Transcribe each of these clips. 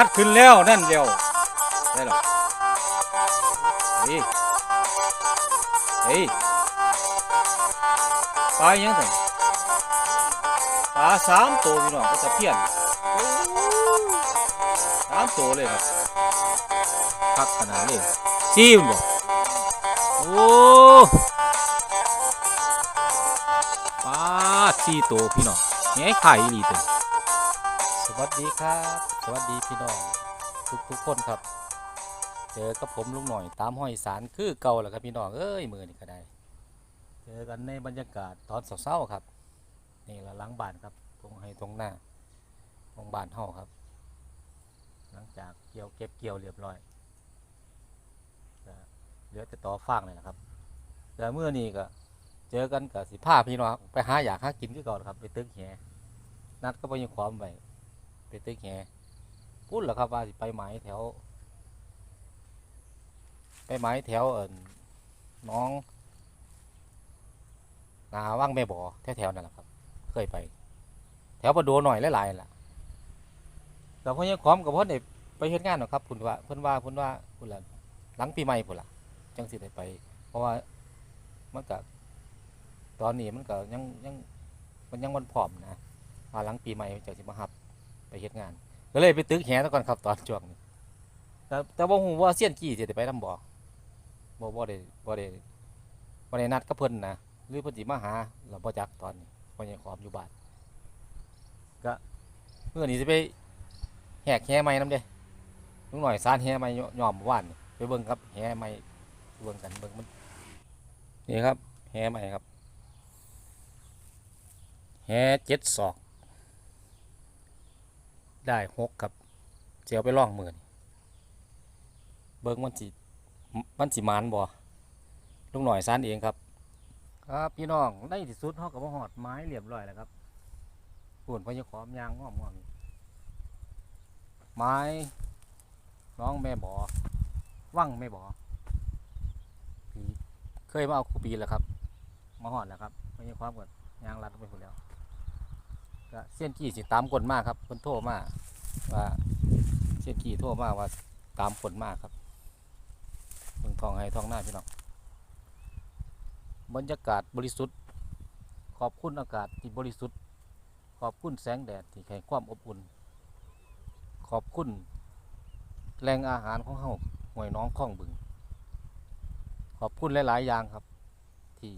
คัดขึ้นแล้วนั่นเดียวได้หรอเฮ้ยเฮ้ยปลายังไงปลาสามตัวพี่น้องก็จะเพี้ยนสามตัวเลยครับพักขนาดนี้ซีมบ่โอ้ปลาสี่ตัวพี่น้องแง่ไข่อีหลีตัวสวัสดีครับ วัสดีพี่น้องทุกทุกคนครับเจอกับผมลุงหน่อยตามห้อยสารคือเก่าแหละครับพี่น้องเอ้ยมือนี่ก็ได้เจอกันในบรรยากาศตอนเช้าๆครับนี่ละหล้างบ้านครับตรงให้ตรงหน้าตรงบ้านเฮาครับ หลังจากเกี่ยวเก็บเกี่ยวเรียบร้อยเหลือแต่ต่อฟางเลยนะครับ แต่เมื่อนี้ก็เจอกันกับสิผ้าพพี่น้องไปหาอยากหากินคือก่อนครับ ไปตึกแหนัดก็ไปยังความไปไปตึกแห พูดเหรอครับว่าสิไปไหมายแถว ไปไหมายแถวเอินน้องนาว่างแม่บ่อแถวๆนั่นแหละครับ เคยไป แถวประโดหน่อยหลายๆล่ะแต่พ่อยังความกับพ่อเนี่ยไปเฮ็ดงานหรอครับคุณว่าเพิ่นว่าเพิ่นว่าคุณละหลังปีใหม่พุ่นล่ะจังสิได้ไป เพราะว่ามันก็ตอนนี้มันก็ยังยังมันยังมันพร้อมนะว่าหลังปีใหม่จังสิมาฮับไปเฮ็ดงาน ก็เลยไปตึกแหซะก่อนครับตอนช่วงนี้แต่แต่บ่ฮู้ว่าเซียนจี้สิได้ไปนำบ่บ่บ่ได้บ่ได้บ่ได้นัดกับเพิ่นนะหรือเพิ่นสิมาหาเราบ่จักตอนนี้เพราะยังขอมอยู่บ้านก็เมื่อนี้สิไปแหกแหใหม่น้ำเด้ลุงหน่อยสารแหใหม่ยอมเมื่านไปเบิ่งครับแหใหม่เบิ่งกันเบิ่งมันนี่ครับแหใหม่ครับแหเจ็ดศอก ได้หกครับเจียวไปล่องหมือนเบิ้งมันสิมันสิมานบ่ลุงหน่อยซานเองครับ ครับพี่น้องได้ที่สุดเขากับว่หอดไม้เรียบร้อยแล้วครับปุ่นพญขอมยางงอมงอมอยู่ไม้น้องแม่บ่อว่างแม่บ่อเคยมาเอาคูปีแล้วครับมาหอดแล้วครับพญความกดยางรัดไปหมดแล้ว ก็เส้ยนกี้สิตามกลมากครับคนโทรมากว่าเชียนกี่โทรมากว่าตามผลมากครับเมืองทองให้ทองหน้าพี่น้องบรรยากาศบริสุทธิ์ ขอบคุณอากาศที่บริสุทธิ์ ขอบคุณแสงแดดที่ให้ความอบอุ่น ขอบคุณแหล่งอาหารของเฮาห่วยน้องข้องบึง ขอบคุณหลาย ๆ อย่างครับ ที่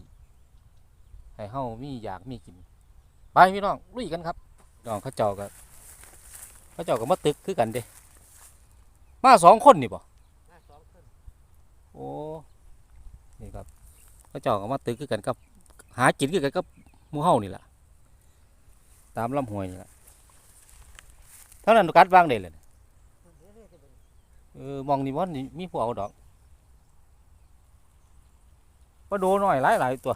ให้เฮามีอยากมีกิน ไปพี่น้องลุยกันครับน้องเขาเจ้าก็เขาเจ้าก็มาตึกคือกันเด้มาสองคนนี่บ่โอ้นี่ครับเขาเจ้าก็มาตึกคือกันกับ หากินคือกันกับหมู่เฮานี่แหละตามลำห้วยนี่แหละเท่านั้นกัดวางได้เลยเออมองนี่ว่านี่มีผู้เอาดอกก็โดหน่อยหลายหลายๆตัว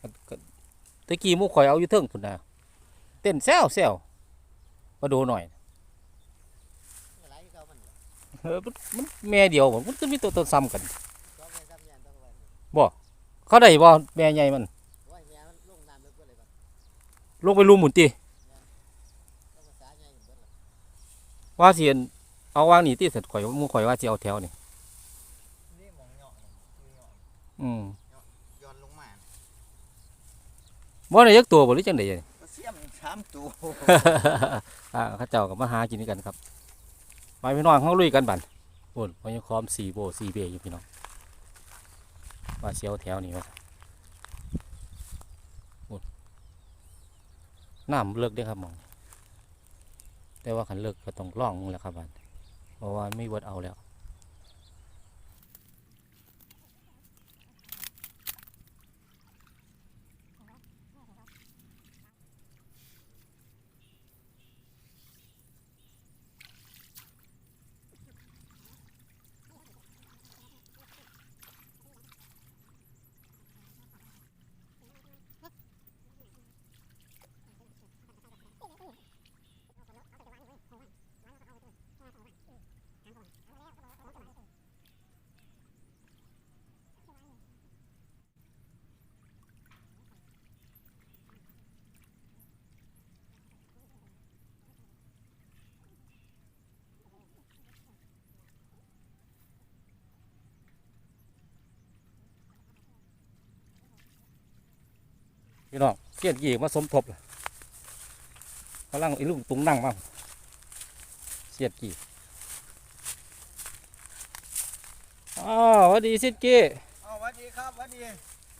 ก็ก็ ตะกี้หมูข่อยเอาอยู่เทิงพุ่นนะเต้นแซวแซวมาดูหน่อยเขามันเออมันแม่เดียวบ่มันก็มีตัวตัวซ้ำกันก็ไม่ซ้ำยันต้องวันเขาได้บ่แม่ใหญ่มันลงน้ำลึกกว่าเลยครับลงไปรูมหมุนตีต้องภาเสิอั่นเอาวางหนีตีเสร็จข่อยหมูข่อยว่าสิเอาแถวนี่นี่งอืม ย้อนลงมา บ่ได้ยักตัวบ่หรือจังได๋ก็เสียมสามตัวอ่าเขาเจ้าก็มาหากินกันครับไปพี่น้องเฮาลุยกันบัดโอ้นพยังคอม4โบ4เบอยู่พี่น้องว่าสิเอาแถวนี้ว่าโอ้นน้ำเลิกเด้อครับหมอง แต่ว่าคันเลิกก็ต้องล่องมึงแหล้วครับบัดเพราะว่าไม่เวิร์ดเอาแล้ว พี่น้องเสียนกี่มาสมทบล่ะกำลังไอ้ลุงตุงนั่งมาเสียนกี่อ้าวสวัสดีเสียนกี่เอาหวัดดีครับหวัดดี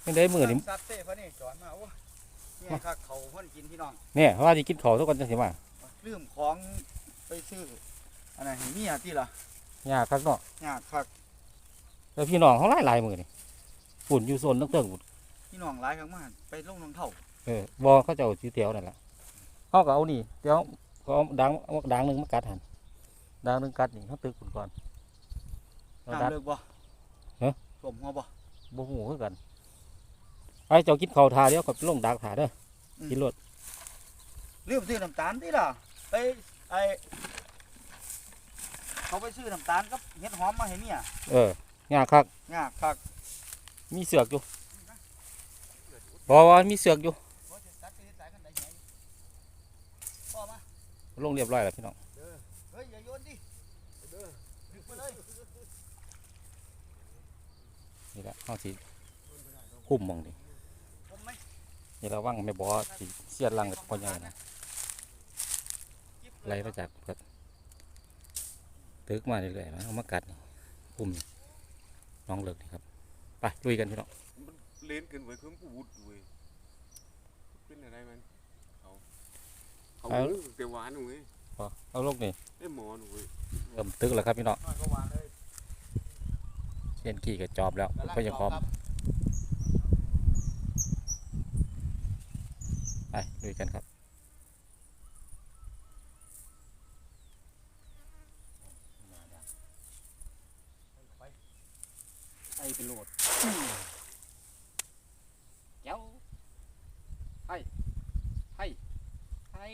เป็นได้มือนี่สัตว์เต้พะนี่จอนมาโอ้เนี่ยครับเขาเพ่นกินพี่น้องเนี่ยว่าจะกินข้าวทุกคนจังสิมาลืมของไปซื้ออันไหนเมียที่ล่ะยากครับเนาะยากคักแล้วพี่น้องเขาหลายหลายมือนี่ฝุ่นอยู่โซนตั้งเติงฝุ่น พี่น้องหลายครั้งมากไปลงน้องเท่าเออบอเขาจะเอาสีเตียวนั่นแหละเขาก็เอานี่เดี๋ยวเขาเอาดังเอาดังหนึ่งมากัดหันดังหนึ่งกัดนี่เขาตึกฝุ่นก่อนเอาดัง น้ำเลิกบ่ฮะ สวมหัวบ่ บ่หูคือกันไอ้เจ้ากินข้าวทาเดี๋ยวก็ไปลงดักถาเด้ออม กินรถลืมซื้อน้ำตาลที่ล่ะไปไอเขาไปซื้อน้ำตาลกับเห็ดหอมมาให้เมียเออยากคักยากคักมีเสือกอยู่ บอกว่ามีเสือกอยู่ลงเรียบร้อยแล้วพี่น้องเฮ้ยอย่าโยนดิเด้อดึกไปเลยนี่แหละเขาสิคุ้มมองนี่ผมไหมนี่เราว่างไม่บอสิเสียดลังกับพ่อใหญ่นะไหลมาจากเตึกมาเรื่อยๆนะเอามากัดนี่คุ้มน้องเลิกนี่ครับไปลุยกันพี่น้อง เล่นเกินไปเครื่องกูวุดเว้ยเป็นอะไรมันเขาเขาเรื่องแต่หวานหนูเว้ยพอเอาลูกนี่ไอ้หมอหนูเว้ยเริ่มตึกแล้วครับพี่น้องน้อยก็หวานเลยเช่นกี่กับจอบแล้วก็ยังพร้อมครับไปลุยกันครับไอเป็นโหลดเจ้าให้ให้ให้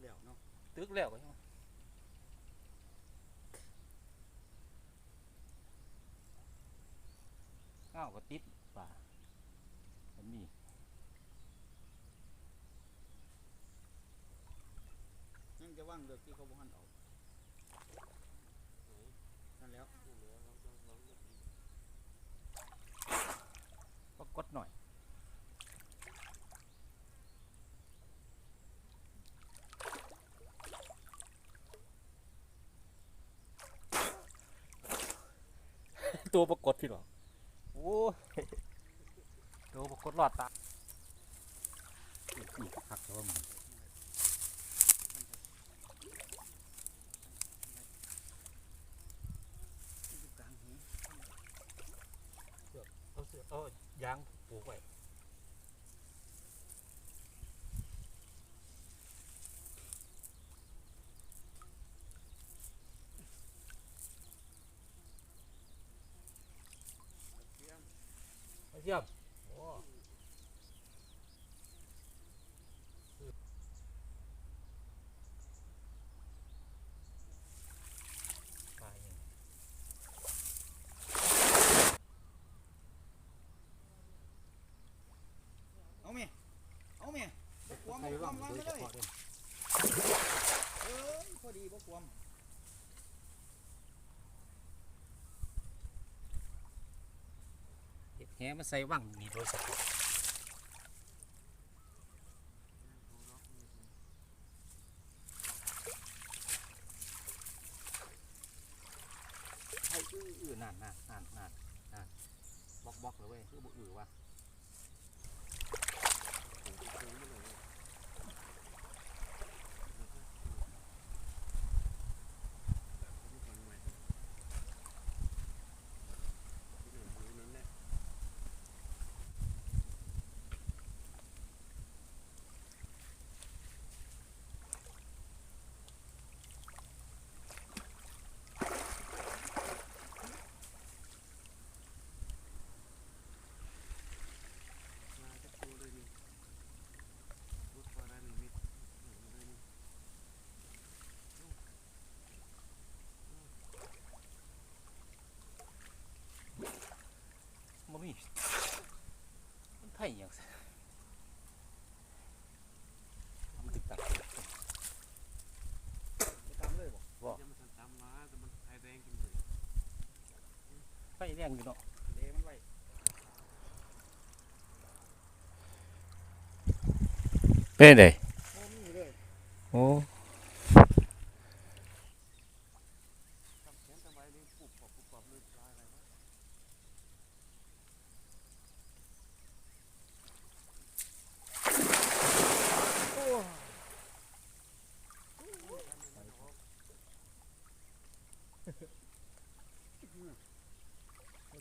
เหลวเนาะ ตึก แล้วก็ยังอ้าวก็ติดป่าผมมียังจะว่างเลือกที่เขาบ่หันออกนั่นแล้ว ก็กดหน่อย ตัวปรากฏพี่หรอโอ้ยตัวปรากฏรอดตาอีกหักแล้วมันอยู่กลางหูเอาเสือเอายางปลูกไว้ เยี่ยมโอ้ตายยัง เอาเมียเอาเมียบ่ควมบ่ควมวางไปเลยเอ้ยพอดีบ่ควม เห็ด แหมาใส่ว่างนี่โดยเฉพาะให้อื้ออื้อนั่นนั่นนั่นนั่นนั่นบล็อกบล็อกเลยเว้ยคือบุอื้อวะ พ่อหยังมันติดตัด ไปตามเลยบ่ ยังมันตามมาแต่มันไทยแดงกินเลย ไฟ แรงอยู่เนาะเดมันไว้เป็นไดโอ้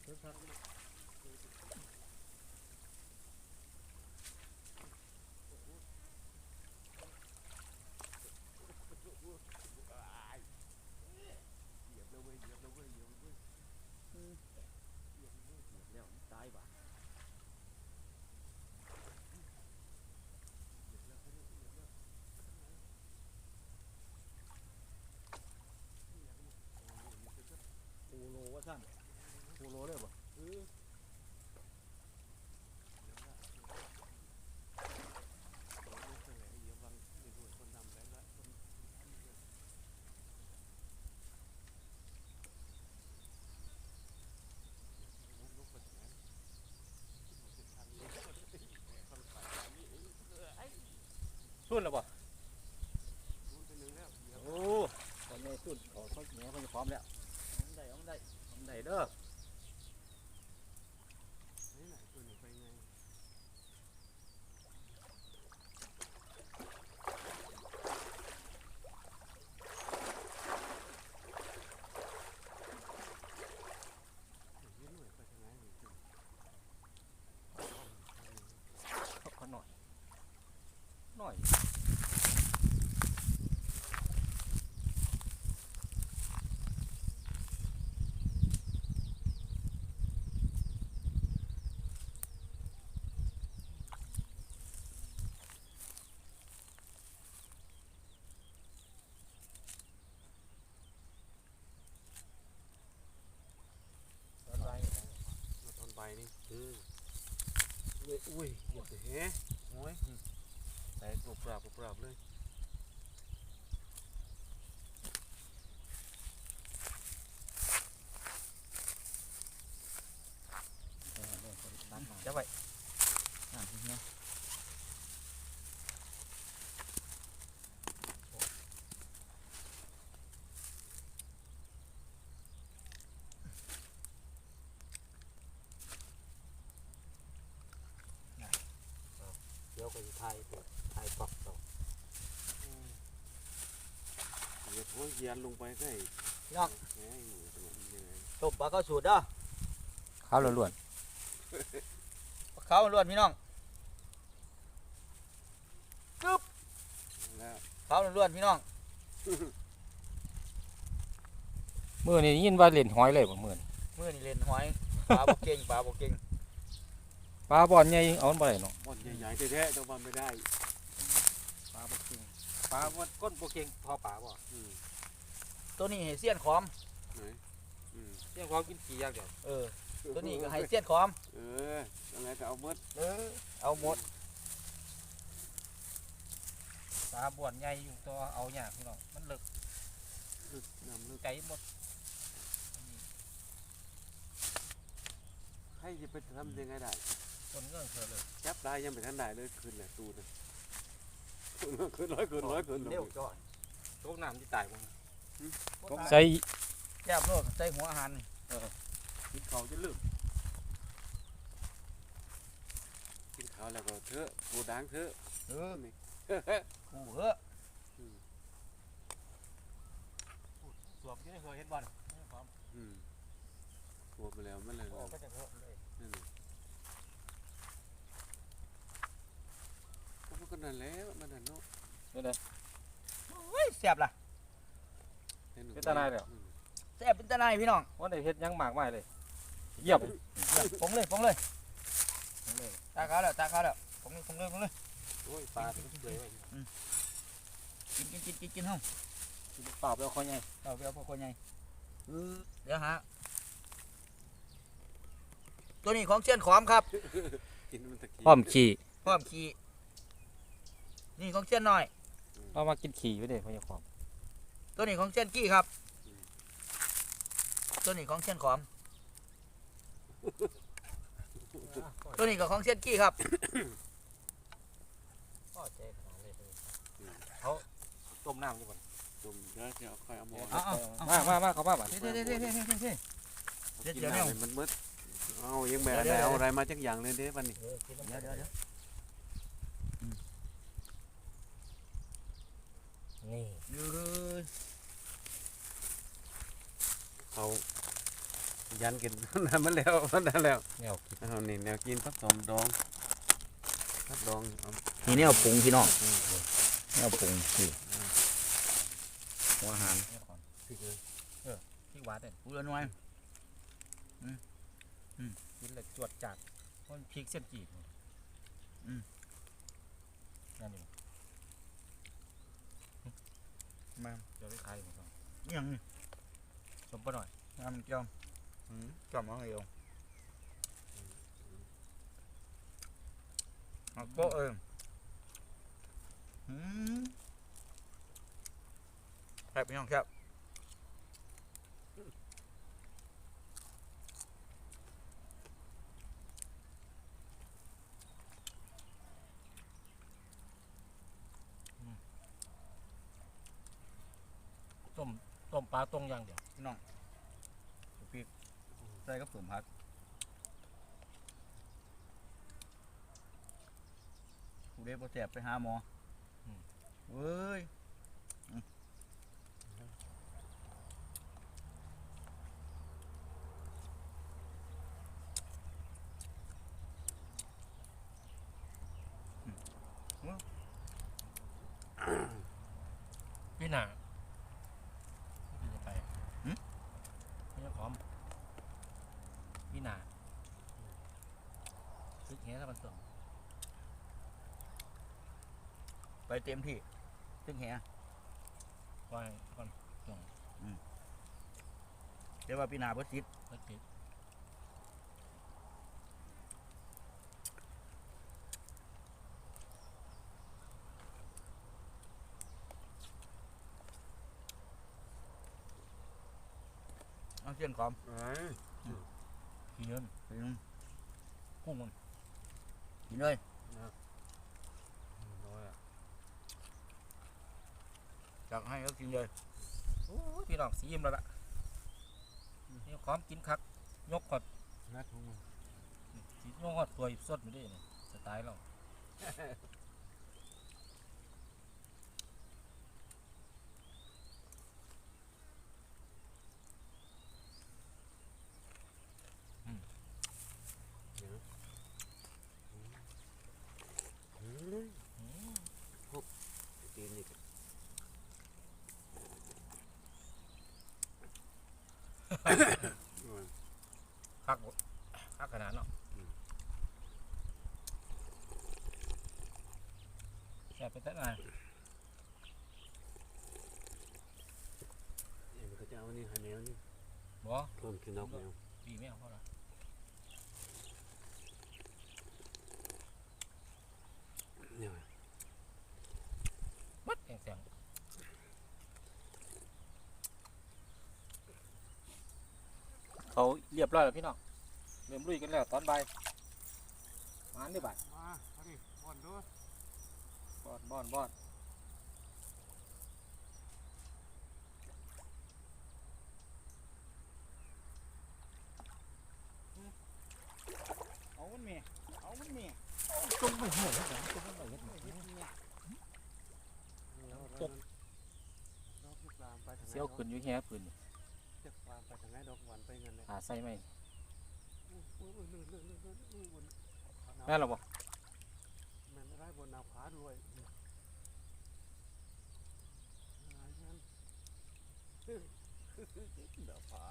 Evet, evet. โลเลยบ่เออสุดแล้วบ่อ้ตอนนี้สุดเขาเขาเหนียวเขาจะพร้อมแล้วเอามันได้เอามันได้เอามันได้เด้อ ขอหน่อยหน่อย ตอนไป มาตอนใบนี่อือ อุ้ยอุ้ยเหยียบแหโอ้ยแต่ปุบปราบปุบปราบเลย จะไปนั่นทีเนี้ย เดี๋ยวก็จะทายตัวทายปอกตัวเหยียบโอ้ยเหยียนลงไปใกล้พี่น้องแหหมูสมองยังไงตบปลาเข้าสูตรเด้อข้าวล้วนปลาเข้าล้วนพี่น้องแล้วเข้าล้วนพี่น้องๆมื้อนี้ยินว่าเล่นหอยเลยบ่มื้อนี้มือนี่เล่นหอยปลาบกเก่งปลาบกเก่ง ปลาบ่อนใหญ่เอามันบ่ได้เนาะบอลใหญ่ๆแท้ๆแต่ว่าไม่ได้ปลาบ่เก่งปลาบ่ก้นบ่เก่งพอปลาบ่อืมตัวนี้ให้เสี้ยนขอมไหนอืมเรื่องของกินขี้อย่างเดียวเออตัวนี้ก็ให้เสี้ยนขอมเอออะไรก็เอาหมดเออเอาหมดปลาบ่อนใหญ่อยู่ตัวเอายากพี่น้องมันเลิกลึกน้ำลึกไก่หมดให้จะไปทำยังไงได้ คนเงื่อนเธอเลยจับได้ยังไม่ทันได้เลยคืนแหละตูนะคืนร้อยคืนร้อยคืนเร็วจ่อยตกน้ำที่ตายบ่ใส่ใส่แก้บโลกใส่หัวอาหารนี่กินเขาจะลืมกินข้าวแล้วก็เถอะกูดังเถอะเออนี่กูเฮ้อสวมอยู่ในหัวเฮ็ดบอลอืมหัวไปแล้วมันเลยออกก็จะเฮ้อเลยนั่นน่ะ ก็ก็นั่นแล้วมันนั่นเนาะนี่เลยเฮ้ยแซ่บล่ะให้หเป็นตาหนายแล้วอืมแซ่บเป็นตาหนายพี่น้องว่าได้เฮ็ดหยังมากมายเลยเยี่ยมปงเลยปงเลยตาขาวแล้วตาขาวแล้วปงเลยปงเลยปงเลยโอ้ยปลาถึงเปื่อยไว้กินกินกินกินกินห้องเปล่าไปเอาคอใหญ่เอาไปเอาพวกคนใหญ่เออเดี๋ยวฮะตัวนี้ของเชียนขอมครับกินมันตะกี้พพร้อมขี่พร้อมขี่ นี่ของเส้นน้อยเอามากินขี่ไว้เด้พ่อใหญ่ขอมตัวนี้ของเส้นกี้ครับ ตัวนี้ของเส้นขอม ตัวนี้ก็ของเส้นกี้ครับพ่อใจขนาดเลยเขาต้มน้ำอยู่บ่จุ่มเดี๋ยวจะเอาค่อยเอาหม้อเอาเอาเอามามามาเขามาบ่เด้เด้เด้เด้เด้เด้เดี๋ยวเดี๋ยวเนี่ยกินน้ำให้มันมืดเอายังแบบเดี๋ยวเดี๋ยวเอาอะไรมาจักอย่างเลยเด้วันนี้เดี๋ยวเดี๋ยวเดี๋ยว นี่เดี๋ยวเลยเขายันกินมันแล้วมันได้แล้วแนวกินเอานี่แนวกินผักสมดองผักดองเอานี่แนวปรุงพี่น้องอืมแนวปรุงนี่หัวอาหารแนวก่อนพริกเลยเออพริกหวานเด้ปูละหน่วยกินแล้วจวดจัดมันพริกเส้นจีบนี่อืมนั่น นี่มาเดี๋ยวไปขายผมก่อนอิหยังนี่สมปะหน่อยน้ำมันจ้อมอืมจ้อมเอาเอวเอาโป๊ะเอออืมแซ่บพี่น้องแซ่บ ต้มต้มปลาตรงอย่างเดียวพี่น้องพริกใส่กับสมผักผู้ใดบ่แซ่บไปหาหมออเว้ยอืมอืมพี่หนาพี่จะไปพี่จะพร้อมพี่หนาซึกเงี้ยถ้ามันเติม ไปเต็มที่ซึ่งแหวางก่อนเดี๋ยวว่าพี่นาเพิ่นสิเล็กติดเอาเส้นขอมเอ้ยขี้เงินไปนุ่มกุ้งมันกินเลย น้อยอะ จักให้เขากินเลยโอ้ยพี่น้องสียิ้มแล้วล่ะนี่พร้อมกินคัก ยกขอดนัดของมึงสียกขอดตัวอีกสดไม่ได้เนี่ยสไตล์เราอืม ตีนอีก คักบ่คักขนาดเนาะแซ่บไปแต่ไหน เอ็มเขาจะเอานี่หาแนวนี่ บ่ เพิ่มขึ้นนอกแนวปีไม่เอาเพราะอะไรเนี่ยมัดแสงแสงเขาเรียบร้อยแล้วพี่น้องเริ่มลุยกันแล้วตอนบ่ายมานได้บ่ายมาเอาดิบอลด้วยบอนบอนบอน เอามันมีเอามันมี จงไปหัวจงไปหัว ตกดอกปลามไปทางไหน เสียวขึ้นอยู่แค่ปืนนี่ เจ็บปลามไปทางไหนดอกหวานไปเงินเลย หา ใส่ไหมอู้อู้อู้ลื่นลื่นลื่นลื่นอู้บนแม่นหรอบ่แม่นได้บนหนาผาด้วยหายันหนาผา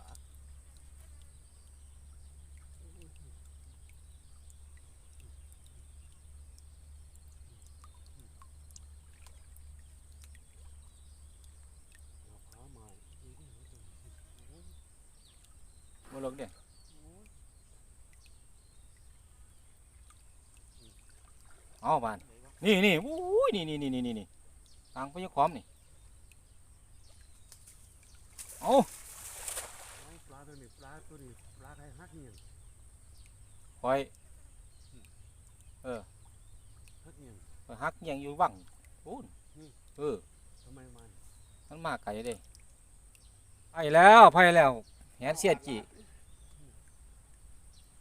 เอาผ้าใหม่ดีดีดีดีโอ้ย บ่เลิกเด้ โอ้ย เอาบานนี่นี่อู้ยนี่นี่นี่นี่นี่ทางพญาคอมนี่เอาปลาตัวนี้ปลาตัวนี้ปลาไทยฮักเงียนคอยฮักเงียนไปหักเงียงอยู่วังพูนเออทำไมมันมันมาไกลเด้ไปแล้วไปแล้วแหนเสียจี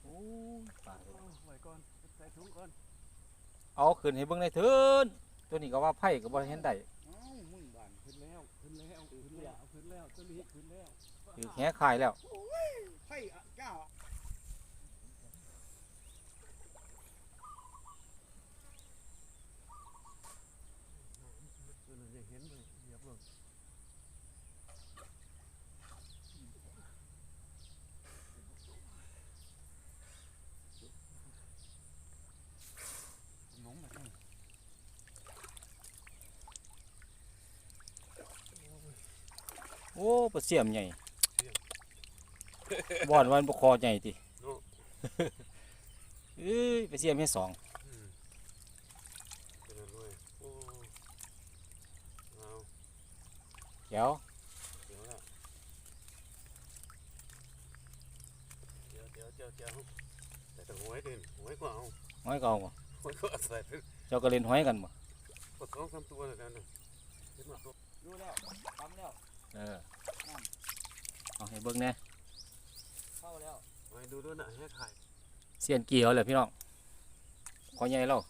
โอ้ยตาย โอ้ไว้ก่อนใส่ถุงก่อน เอาขึ้นให้เบิ่งได้เถินตัวนี้ก็ว่าไผ่ก็บ่เห็นได้เอ้ามึงบานขึ้นแล้วขึ้นแล้วขึ้นแล้วขึ้นแล้วตัวนี้ขึ้นแล้วถือแหคายแล้วไผ่อะเจ้าอะ ตัวนั้นยังเห็นเลยเหยียบลง หนงแบบนี้ โอ้ปลาเสียมใหญ่บ่อนวันบ่คอใหญ่ติเอ้ยปลาเสียมเฮ็ดสองอืมตัวนั้นด้วยโอ้เอาเดี๋ยวเดี๋ยวละเดี๋ยวเดี๋ยวเดี๋ยวเดี๋ยวแต่ต้องหวยดิหวยก็เอาห้อยก็เอาบ่หวยก็ใส่เป็นเจ้าก็เล่นห้อยกันบ่ก็สองสามตัวแล้วกันนะเห็นไหมตัวดูแล้วทำแล้ว เออเอาให้เบิ่งแหน่เข้าแล้วไว้ดูด้วยนะให้ถ่ายเสียนเกี่ยวแหละพี่น้องคอใหญ่แล้ว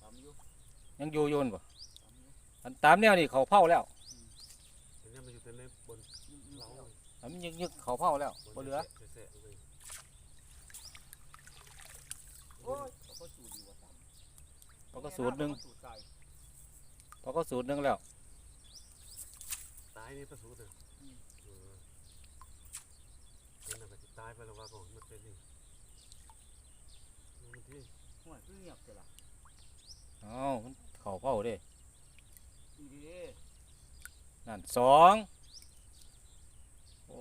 ทำอยู่ยังอยู่โยนบ่ทำอยู่อันตามแนวนี่เขาเผาแล้วเห็นไหมมันอยู่แต่ในบนอืมเราอันมันยึกๆเขาเผาแล้วบ่เหลือแสะๆเลยโอ้ยเขาก็สูดอยู่ว่าทำพอก็สูตรหนึง สูตรไก่พอก็สูตรหนึงแล้ว ตายนี่ประสูติเลยเออนั่นน่ะก็สิตายไปแล้วว่าบอกมันเป็นนี่มันที่ห่วยคือเงียบเสียละเอ้ามันเขาเผาเด้ดีดีนั่นสองโอ้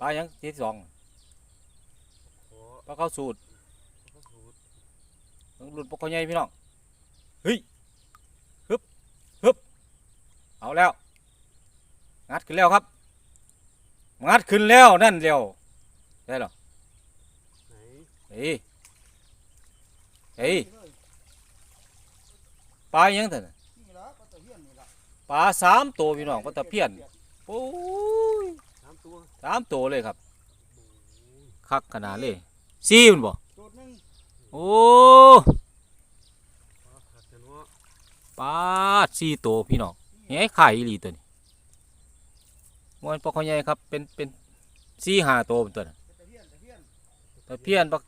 ปลายังที่สองขอปลาเข้าสูตรประสูติ ต้องหลุดปลาเขาใหญ่พี่น้อง เฮ้ยฮึบฮึบ เอาแล้ว งัดขึ้นแล้วครับ งัดขึ้นแล้วนั่นเร็วได้หรอไหนเฮ้ยเฮ้ยเลยปลายังเถอะน่ะนี่ละปลาตะเพียนนี่ละปลาสามตัวพี่น้องปลาตะเพียนโอ้ยสามตัวสามตัวเลยครับโอ้ยคักขนาดเลยซีมันบ่สูตรหนึ่งโอ้ปลาขัดกันว่าปลาสี่ตัวพี่น้อง เฮ้ยไข่อีหลีตัวนี้มันปลาเขาใหญ่ครับ เป็นเป็นสี่ห้าตัวเป็นตัวน่ะตะเพียนตะเพียนตะเพียนปลา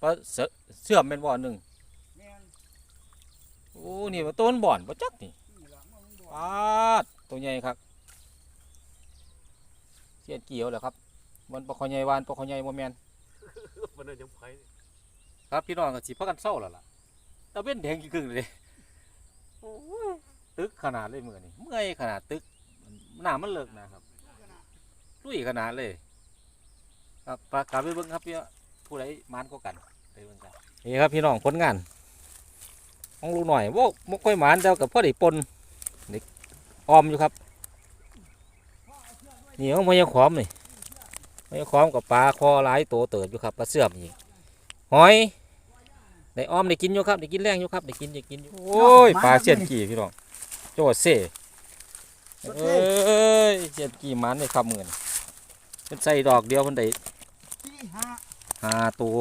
ปลาเสเสื่อมเป็นบ่อนหนึ่งโอ้ นี่มาต้นบ่อนปลาจักนี่ปลาตัวใหญ่ครับเสียนเกี่ยวแหละครับมันปลาเขาใหญ่วานปลาเขาใหญ่โมแมนมันน่ะยังไผครับพี่น้องก็สิพักกันเศร้าแล้วล่ะตะเว้นแดงกี่ครึ่งเลยโอ้ย ตึกขนาดเลยมือนี่เมื่อยขนาดตึกหน้ามันเลิกนะครับลุยขนาดเลย ครับปากกลับไปเบิ่งครับพี่ผู้ใดมานก็กันไปเบิ่งกันนี่ครับพี่น้องผลงานของลูกหน่อยโว้มกค่อยหมานแต่ว่ากับพ่อได้ปนเด็กออมอยู่ครับนี่ของพญาขอมนี่พญาขอมกับปลาคอหลายตัวเติบอยู่ครับปลาเสื่อมอีกหอยได้อ้อมได้กินอยู่ครับได้กินแรงอยู่ครับได้กินได้กินอยู่โอ้ยปลาเสียนกี่พี่น้อง โจเซ่เอ้ยเสียนกี่มันได้ครับหมื่นเป็นใส่ดอกเดียวมันได้ที่ห้าหาตัว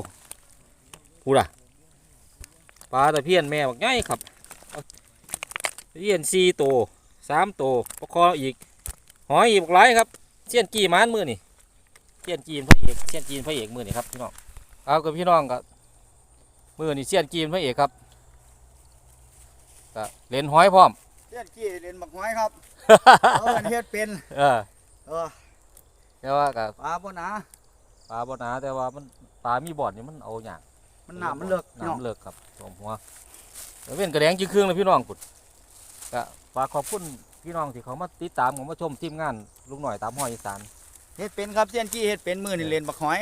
พูดอะปลาตะเพียนแม่บักง่ายครับเอาตะเพียนสี่ตัวสามตัวประคออีกหอยอีกหลายครับเสี้ยนกี่มันมือนี่เสี้ยนจีนพระเอกเสี้ยนจีนพระเอกมือนี่ครับพี่น้องเอากับพี่น้องกับมือนี่เสี้ยนกีนพระเอกครับก็เล่นห้อยพร้อม เลียนกี้เรียนบักห้อยครับเออเฮ็ดเป็นเออเออแต่ว่าก็ปลาบ่หนาปลาบ่หนาแต่ว่ามันปลามีบ่อนนี่มันเอาอย่างมันหนามันเลิกน้ำเนาะเลิกครับสมหัวเดี๋ยวเป็นกระแดงจีเครื่องเลยพี่น้องกุดก็ฝากขอบคุณพี่น้องที่เขามาติดตามเขามาชมทีมงานลุงหน่อยตามห้อยอีสานเฮ็ดเป็นครับเลียนกี้เฮ็ดเป็นมือนี่เรียนบักห้อย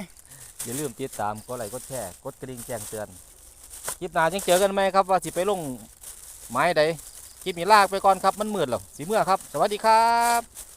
อย่าลืมติดตามกดไลค์กดแชร์กดกระดิ่งแจ้งเตือนคลิปหน้าจังเจอกันไหมครับว่าสิไปลงไม้ใด คลิปนี้ลากไปก่อนครับมันมืดแล้วสิเมื่อครับ สวัสดีครับ